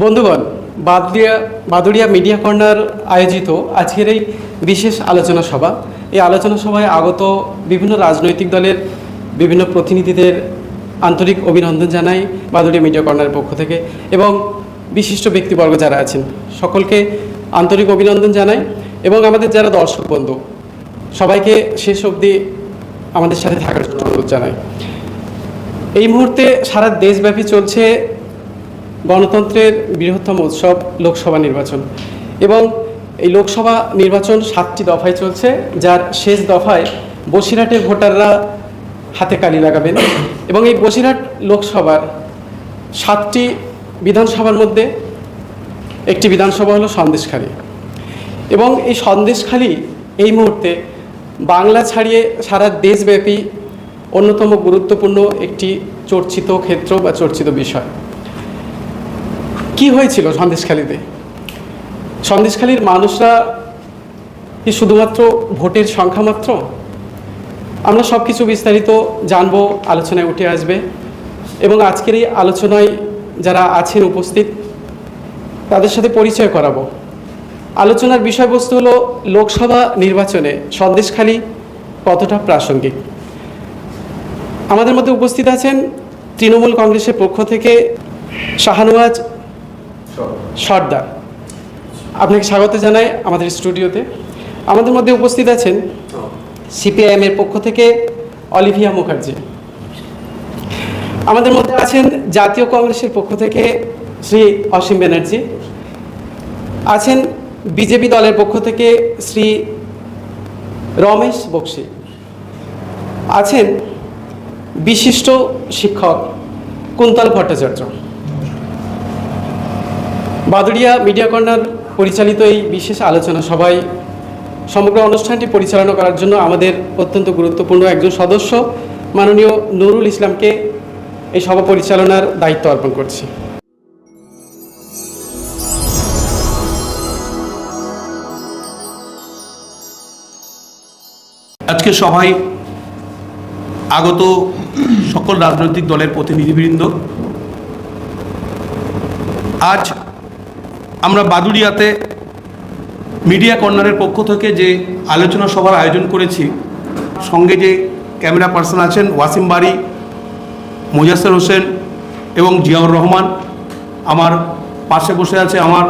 বন্ধুগণ Baduria Baduria media corner আয়োজিত আজকের এই বিশেষ আলোচনা সভা। এই আলোচনা সভায় আগত বিভিন্ন রাজনৈতিক দলের বিভিন্ন প্রতিনিধিদের আন্তরিক অভিনন্দন জানাই বাদুড়িয়া মিডিয়া কর্নারের পক্ষ থেকে এবং বিশিষ্ট ব্যক্তিবর্গ যারা আছেন, সকলকে আন্তরিক অভিনন্দন জানাই এবং আমাদের যারা দর্শক বন্ধু, সবাইকে শেষ অবধি আমাদের সাথে থাকার জন্য অনুরোধ জানাই। এই মুহূর্তে সারা দেশব্যাপী চলছে গণতন্ত্রের বৃহত্তম উৎসব লোকসভা নির্বাচন। এবং এই লোকসভা নির্বাচন সাতটি দফায় চলছে, যার শেষ দফায় বসিরহাটের ভোটাররা হাতে কালি লাগাবেন। এবং এই বসিরহাট লোকসভার সাতটি বিধানসভার মধ্যে একটি বিধানসভা হলো সন্দেশখালী। এবং এই সন্দেশখালী এই মুহূর্তে বাংলা ছাড়িয়ে সারা দেশব্যাপী অন্যতম গুরুত্বপূর্ণ একটি চর্চিত ক্ষেত্র বা চর্চিত বিষয়। কি হয়েছিল সন্দেশখালীতে? সন্দেশখালীর মানুষরা কি শুধুমাত্র ভোটের সংখ্যা মাত্র? আমরা সব কিছু বিস্তারিত জানব, আলোচনায় উঠে আসবে। এবং আজকের এই আলোচনায় যারা আছেন উপস্থিত, তাদের সাথে পরিচয় করাবো। আলোচনার বিষয়বস্তু হলো লোকসভা নির্বাচনে সন্দেশখালী কতটা প্রাসঙ্গিক? আমাদের মধ্যে উপস্থিত আছেন তৃণমূল কংগ্রেসের পক্ষ থেকে শাহানওয়াজ সর্দার। আপনাকে স্বাগত জানাই আমাদের স্টুডিওতে। আমাদের মধ্যে উপস্থিত আছেন সিপিআইএম এর পক্ষ থেকে অলিভিয়া মুখার্জি। আমাদের মধ্যে আছেন জাতীয় কংগ্রেসের পক্ষ থেকে শ্রী অসীম ব্যানার্জি। আছেন বিজেপি দলের পক্ষ থেকে শ্রী রমেশ বক্সি। আছেন বিশিষ্ট শিক্ষক কুন্তল ভট্টাচার্য। বাদুড়িয়া মিডিয়া কর্নার পরিচালিত এই বিশেষ আলোচনা সভায় সমগ্র অনুষ্ঠানটি পরিচালনা করার জন্য আমাদের অত্যন্ত গুরুত্বপূর্ণ একজন সদস্য, মাননীয় নুরুল ইসলামকে এই সভা পরিচালনার দায়িত্ব অর্পণ করছি। আজকে সভায় আগত সকল রাজনৈতিক দলের প্রতিনিধিবৃন্দ, আজ আমরা বাদুড়িয়াতে মিডিয়া কর্নারের পক্ষ থেকে যে আলোচনা সভার আয়োজন করেছি, সঙ্গে যে ক্যামেরা পার্সন আছেন ওয়াসিম বাড়ি, মোজাসের হোসেন এবং জিয়াউর রহমান, আমার পাশে বসে আছে আমার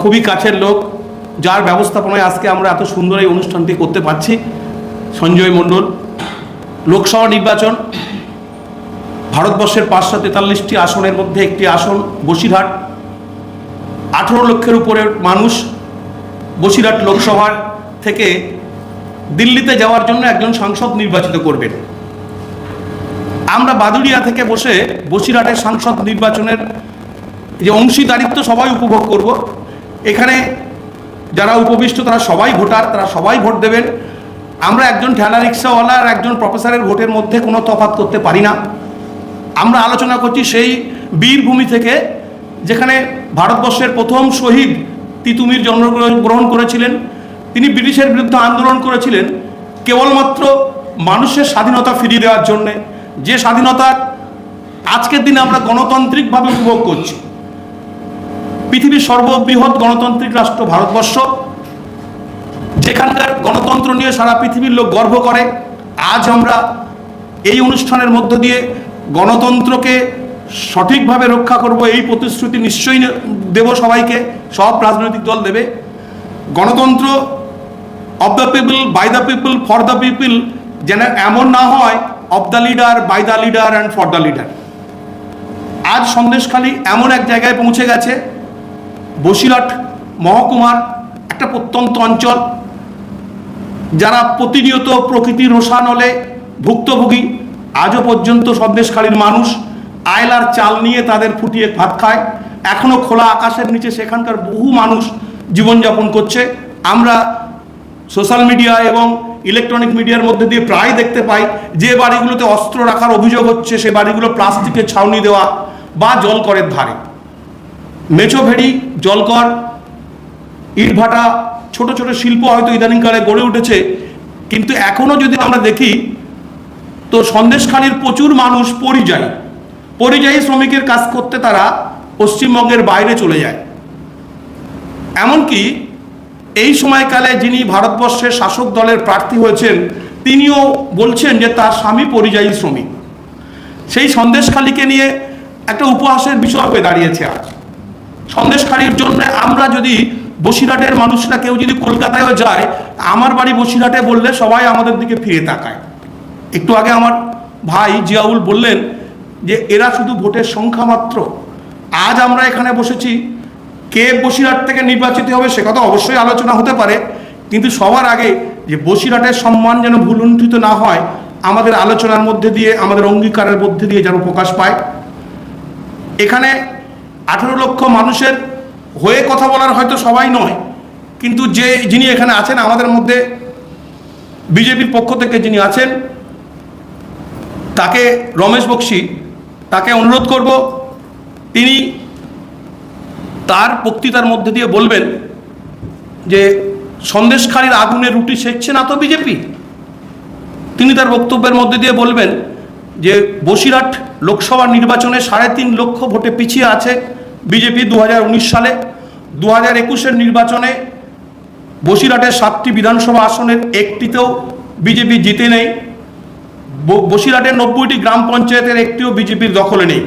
খুবই কাছের লোক, যার ব্যবস্থাপনায় আজকে আমরা এত সুন্দর এই অনুষ্ঠানটি করতে পারছি। সঞ্জয় মণ্ডল, লোকসভা নির্বাচন, ভারতবর্ষের পাঁচশো তেতাল্লিশটি আসনের মধ্যে একটি আসন, বসিরহাট আঠেরো লক্ষের উপরে মানুষ বসিরহাট লোকসভার থেকে দিল্লিতে যাওয়ার জন্য একজন সাংসদ নির্বাচিত করবেন। আমরা বাদুড়িয়া থেকে বসে বসিরহাটের সাংসদ নির্বাচনের যে অংশীদারিত্ব সবাই উপভোগ করব। এখানে যারা উপবিষ্ট, তারা সবাই ভোটার, তারা সবাই ভোট দেবেন। আমরা একজন ঠেলা রিক্সাওয়ালা আর একজন প্রফেসরের ভোটের মধ্যে কোনো তফাৎ করতে পারি না। আমরা আলোচনা করছি সেই বীরভূমি থেকে যেখানে ভারতবর্ষের প্রথম শহীদ তিতুমির জন্মগ্রহণ করেছিলেন, তিনি ব্রিটিশের বিরুদ্ধে আন্দোলন করেছিলেন কেবলমাত্র মানুষের স্বাধীনতা ফিরিয়ে দেওয়ার জন্যে। যে স্বাধীনতা আজকের দিনে আমরা গণতান্ত্রিকভাবে উপভোগ করছি। পৃথিবীর সর্ববৃহৎ গণতান্ত্রিক রাষ্ট্র ভারতবর্ষ, যেখানকার গণতন্ত্র নিয়ে সারা পৃথিবীর লোক গর্ব করে। আজ আমরা এই অনুষ্ঠানের মধ্য দিয়ে গণতন্ত্রকে সঠিকভাবে রক্ষা করব এই প্রতিশ্রুতি নিশ্চয়ই দেব সবাইকে। সব রাজনৈতিক দল দেবে। গণতন্ত্র of the people by the people for the people যেন এমন না হয় of the leader by the leader and for the leader আজ সন্দেশখালী এমন এক জায়গায় পৌঁছে গেছে বসিরহাট মহকুমার একটা প্রত্যন্ত অঞ্চল, যারা প্রতিনিয়ত প্রকৃতির রোষানলে ভুক্তভোগী, আজও পর্যন্ত সন্দেশখালীর মানুষ আয়লার চাল নিয়ে তাদের ফুটিয়ে ভাত খায়। এখনও খোলা আকাশের নিচে সেখানকার বহু মানুষ জীবনযাপন করছে। আমরা সোশ্যাল মিডিয়া এবং ইলেকট্রনিক মিডিয়ার মধ্যে দিয়ে প্রায় দেখতে পাই যে বাড়িগুলোতে অস্ত্র রাখার অভিযোগ হচ্ছে, সে বাড়িগুলো প্লাস্টিকের ছাউনি দেওয়া বা জলকরের ধারে। মেছো ভেড়ি, জলকর, ইটভাটা ছোট ছোট শিল্প হয়তো ইদানিংকালে গড়ে উঠেছে, কিন্তু এখনও যদি আমরা দেখি, তো সন্দেশখালীর প্রচুর মানুষ পরিযায়ী। পরিযায়ী শ্রমিকের কাজ করতে তারা পশ্চিমবঙ্গের বাইরে চলে যায়। এমনকি এই সময়কালে যিনি ভারতবর্ষের শাসক দলের প্রার্থী হয়েছেন, তিনিও বলছেন যে তার স্বামী পরিযায়ী শ্রমিক। সেই সন্দেশখালীকে নিয়ে একটা উপহাসের বিষয় হয়ে দাঁড়িয়েছে আজ। সন্দেশখালীর জন্য আমরা যদি বসিরহাটের মানুষরা কেউ যদি কলকাতায়ও যায়, আমার বাড়ি বসিরহাটে বললে সবাই আমাদের দিকে ফিরে তাকায়। একটু আগে আমার ভাই জিয়াউল বললেন যে এরা শুধু ভোটের সংখ্যা মাত্র। আজ আমরা এখানে বসেছি। কে বসিরহাট থেকে নির্বাচিত হবে সে কথা অবশ্যই আলোচনা হতে পারে। কিন্তু সবার আগে যে বসিরহাটের সম্মান যেন ভুলুণ্ঠিত না হয়, আমাদের আলোচনার মধ্যে দিয়ে, আমাদের অঙ্গীকারের মধ্যে দিয়ে যেন প্রকাশ পায়। এখানে আঠেরো লক্ষ মানুষের হয়ে কথা বলার হয়তো সবাই নয়, কিন্তু যে যিনি এখানে আছেন, আমাদের মধ্যে বিজেপির পক্ষ থেকে যিনি আছেন, তাকে রমেশ বক্সি তাকে অনুরোধ করব, তিনি তার বক্তৃতার মধ্যে দিয়ে বলবেন যে সন্দেশখালীর আগুনে রুটি সেকছে না তো বিজেপি? তিনি তার বক্তব্যের মধ্যে দিয়ে বলবেন যে বসিরহাট লোকসভা নির্বাচনে সাড়ে তিন লক্ষ ভোটে পিছিয়ে আছে বিজেপি দু হাজার উনিশ সালে। দু হাজার একুশের নির্বাচনে বসিরহাটের সাতটি বিধানসভা আসনের একটিতেও বিজেপি জিতে নেই। বসিরহাটের নব্বইটি গ্রাম পঞ্চায়েতের একটিও বিজেপির দখলে নেই।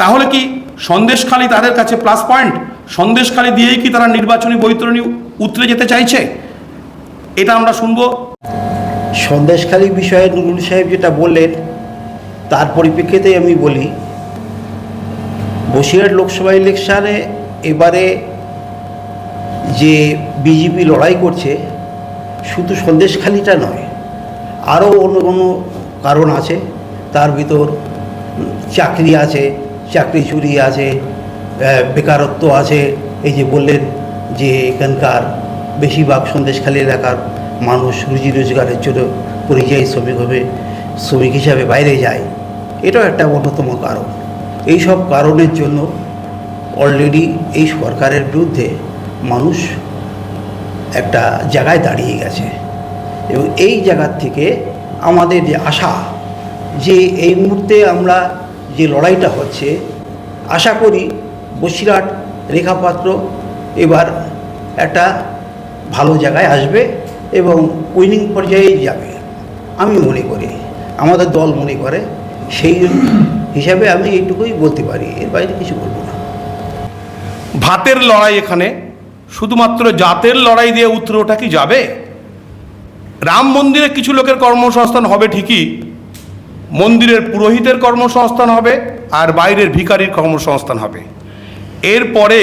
তাহলে কি সন্দেশখালী তাদের কাছে প্লাস পয়েন্ট সন্দেশখালী দিয়েই কি তারা নির্বাচনী বৈতরণী উতরে যেতে চাইছে? এটা আমরা শুনব। সন্দেশখালী বিষয়ে নুরুল সাহেব যেটা বললেন, তার পরিপ্রেক্ষিতে আমি বলি বসিরহাট লোকসভা ইলেকশানে এবারে যে বিজেপি লড়াই করছে, শুধু সন্দেশখালীটা নয়, আরও অন্য কোনো কারণ আছে, তার ভিতর চাকরি আছে, চাকরি চুরি আছে বেকারত্ব আছে। এই যে বললেন যে এখানকার বেশিরভাগ সন্দেশখালী এলাকার মানুষ রুজি রোজগারের জন্য পরিযায়ী শ্রমিক হবে, শ্রমিক হিসাবে বাইরে যায়। এটাও একটা অন্যতম কারণ। এই সব কারণের জন্য অলরেডি এই সরকারের বিরুদ্ধে মানুষ একটা জায়গায় দাঁড়িয়ে গেছে। এবং এই জায়গার থেকে আমাদের যে আশা, যে এই মুহূর্তে আমরা যে লড়াইটা হচ্ছে, আশা করি বসিরহাট রেখাপাত্র এবার একটা ভালো জায়গায় আসবে এবং উইনিং পর্যায়ে যাবে। আমি মনে করি, আমাদের দল মনে করে, সেই হিসাবে আমি এইটুকুই বলতে পারি, এর বাইরে কিছু বলব না। ভাতের লড়াই এখানে, শুধুমাত্র জাতের লড়াই দিয়ে উত্তর ওঠা কি যাবে? রাম মন্দিরে কিছু লোকের কর্মসংস্থান হবে ঠিকই, মন্দিরের পুরোহিতের কর্মসংস্থান হবে আর বাইরের ভিখারির কর্মসংস্থান হবে। এরপরে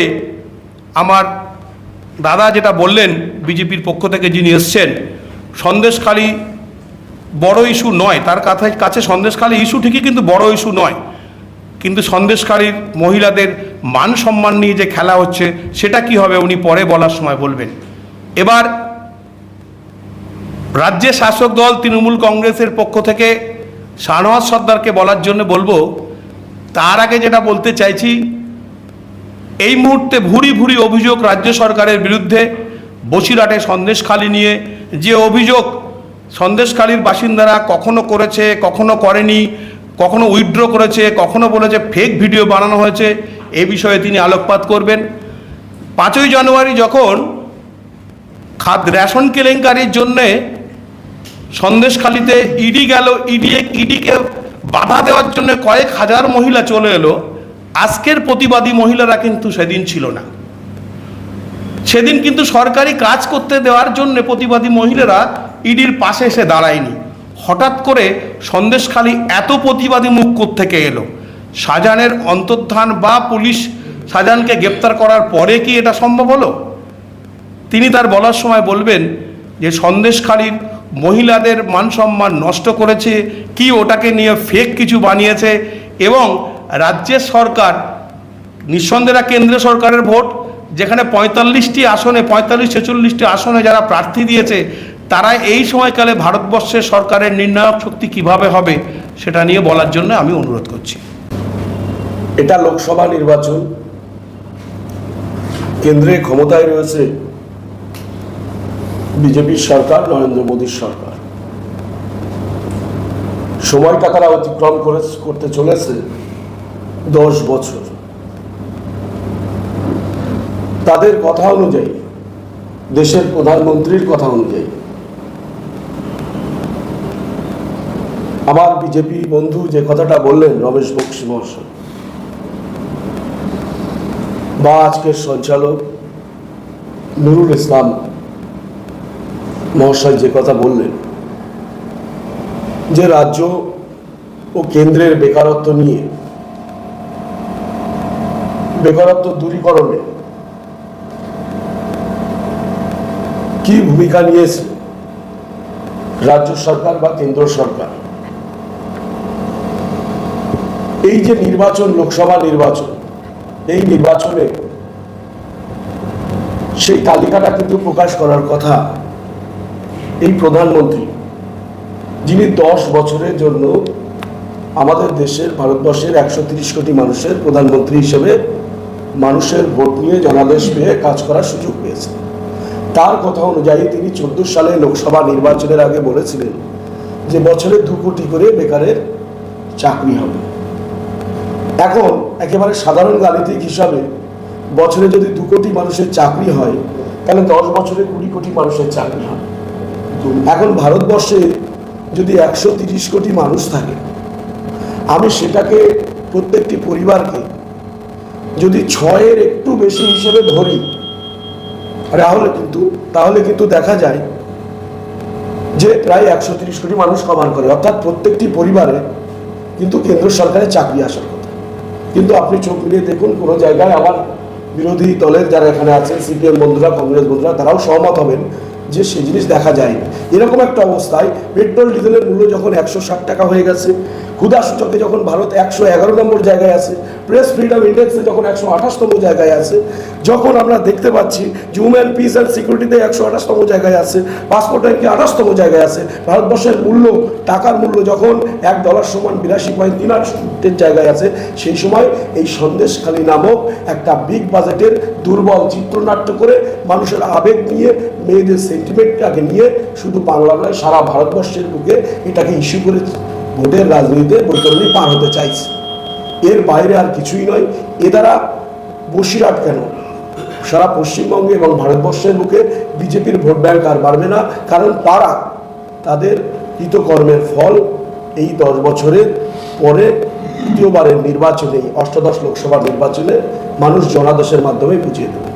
আমার দাদা যেটা বললেন বিজেপির পক্ষ থেকে যিনি এসছেন, সন্দেশখালী বড় ইস্যু নয়, তার কাছে কাছে সন্দেশখালী ইস্যু ঠিকই কিন্তু বড় ইস্যু নয়। কিন্তু সন্দেশকারীর মহিলাদের মান সম্মান নিয়ে যে খেলা হচ্ছে, সেটা কি হবে উনি পরে বলার সময় বলবেন। এবার রাজ্যের শাসক দল তৃণমূল কংগ্রেসের পক্ষ থেকে শাহনওয়াজ সর্দারকে বলার জন্য বলব, তার আগে যেটা বলতে চাইছি, এই মুহূর্তে ভুরি ভুরি অভিযোগ রাজ্য সরকারের বিরুদ্ধে, বসিরহাটে সন্দেশখালি নিয়ে যে অভিযোগ সন্দেশখালির বাসিন্দারা কখনো করেছে, কখনো করেনি, কখনো উইথড্র করেছে, কখনো বলেছে ফেক ভিডিও বানানো হয়েছে, এ বিষয়ে তিনি আলোকপাত করবেন। পাঁচই জানুয়ারি যখন খাদ রেশন কেলেঙ্কারির জন্যে সন্দেশখালিতে ইডি গেল ইডি ইডিকে বাধা দেওয়ার জন্য কয়েক হাজার মহিলা চলে এলো। আজকের প্রতিবাদী মহিলারা কিন্তু সেদিন ছিল না। সেদিন কিন্তু সরকারি কাজ করতে দেওয়ার জন্য প্রতিবাদী মহিলারা ইডির পাশে এসে দাঁড়ায়নি। হঠাৎ করে সন্দেশখালী এত প্রতিবাদী মুখ থেকে এলো? শাহজাহানের অন্তর্ধান বা পুলিশ শাহজাহানকে গ্রেপ্তার করার পরে কি এটা সম্ভব হলো? তিনি তার বলার সময় বলবেন যে সন্দেশখালীর মহিলাদের মান সম্মান নষ্ট করেছে, কি ওটাকে নিয়ে ফেক কিছু বানিয়েছে এবং রাজ্যের সরকার, নিঃসন্দেহে কেন্দ্রীয় সরকারের ভোট, যেখানে পঁয়তাল্লিশটি আসনে, পঁয়তাল্লিশ, ছেচল্লিশটি আসনে যারা প্রার্থী দিয়েছে, তারা এই সময়কালে ভারতবর্ষের সরকারের নির্ণায়ক শক্তি কীভাবে হবে সেটা নিয়ে বলার জন্য আমি অনুরোধ করছি। এটা লোকসভা নির্বাচন। কেন্দ্রে ক্ষমতায় রয়েছে বিজেপির সরকার, নরেন্দ্র মোদীর সরকার। সময়টা তারা অতিক্রম করে করতে চলেছে দশ বছর। তাদের কথা অনুযায়ী, দেশের প্রধানমন্ত্রীর কথা অনুযায়ী, আমার বিজেপি বন্ধু যে কথাটা বললেন, রমেশ বক্সি মহাশয়, বা আজকের সঞ্চালক নুরুল ইসলাম মহাশয় যে কথা বললেন, যে রাজ্য ও কেন্দ্রের বেকারত্ব নিয়ে, বেকারত্ব দূরীকরণে কি ভূমিকা নিয়েছে রাজ্য সরকার বা কেন্দ্র সরকার? এই যে নির্বাচন, লোকসভা নির্বাচন, এই নির্বাচনে সেই তালিকাটা কিন্তু প্রকাশ করার কথা এই প্রধানমন্ত্রী, যিনি দশ বছরের জন্য আমাদের দেশের, ভারতবর্ষের একশো তিরিশ কোটি মানুষের প্রধানমন্ত্রী হিসেবে মানুষের ভোট নিয়ে জনাদেশ পেয়ে কাজ করার সুযোগ পেয়েছেন। তার কথা অনুযায়ী তিনি চোদ্দ সালে লোকসভা নির্বাচনের আগে বলেছিলেন যে বছরে দু কোটি করে বেকারের চাকরি হবে। এখন একেবারে সাধারণ গাণিতিক হিসাবে বছরে যদি দু কোটি মানুষের চাকরি হয়, তাহলে দশ বছরে কুড়ি কোটি মানুষের চাকরি হয় এখন ভারতবর্ষে যদি একশো তিরিশ কোটি মানুষ থাকে, আমি সেটাকে প্রত্যেকটি পরিবারকে যদি ছয়ের একটু বেশি হিসেবে ধরি, তাহলে কিন্তু তাহলে কিন্তু দেখা যায় যে প্রায় একশো তিরিশ কোটি মানুষ কমান করে। অর্থাৎ প্রত্যেকটি পরিবারে কিন্তু কেন্দ্র সরকারের চাকরি আসার কথা। কিন্তু আপনি চোখ মিলিয়ে দেখুন, কোনো জায়গায় আবার বিরোধী দলের যারা এখানে আছেন, সিপিএম বন্ধুরা, কংগ্রেস বন্ধুরা, তারাও সহমত হবেন যে সেই জিনিস দেখা যায় এরকম একটা অবস্থায় পেট্রোল, ডিজেলের মূল্য যখন একশো ষাট টাকা হয়ে গেছে ক্ষুদা সূচকে যখন ভারত একশো এগারো নম্বর জায়গায় আছে, প্রেস ফ্রিডম ইন্ডেক্সে যখন একশো আঠাশতম জায়গায় আছে, যখন আমরা দেখতে পাচ্ছি যে উমেন পিস অ্যান্ড সিকিউরিটিতে একশো আঠাশতম জায়গায় আছে পাসপোর্ট ব্যাংকে আঠাশতম জায়গায় আছে, ভারতবর্ষের মূল্য, টাকার মূল্য যখন এক ডলার সমান বিরাশি পয়েন্ট তিন আটের জায়গায় আছে, সেই সময় এই সন্দেশখালী নামক একটা বিগ বাজেটের দুর্বল চিত্রনাট্য করে মানুষের আবেগ নিয়ে মেয়েদের সেন্টিমেন্টটাকে নিয়ে শুধু বাংলা নয়, সারা ভারতবর্ষের বুকে এটাকে ইস্যু করে ভোটের রাজনীতিতে বৈতরণী পার হতে চাইছে। এর বাইরে আর কিছুই নয়, এ দ্বারা বসিরহাট কেন? সারা পশ্চিমবঙ্গে এবং ভারতবর্ষের বুকে বিজেপির ভোট ব্যাংক আর বাড়বে না, কারণ তারা তাদের কৃতকর্মের ফল এই দশ বছরের পরে দ্বিতীয়বারের নির্বাচনে অষ্টাদশ লোকসভা নির্বাচনে মানুষ জনাদেশের মাধ্যমে বুঝিয়ে দেবে।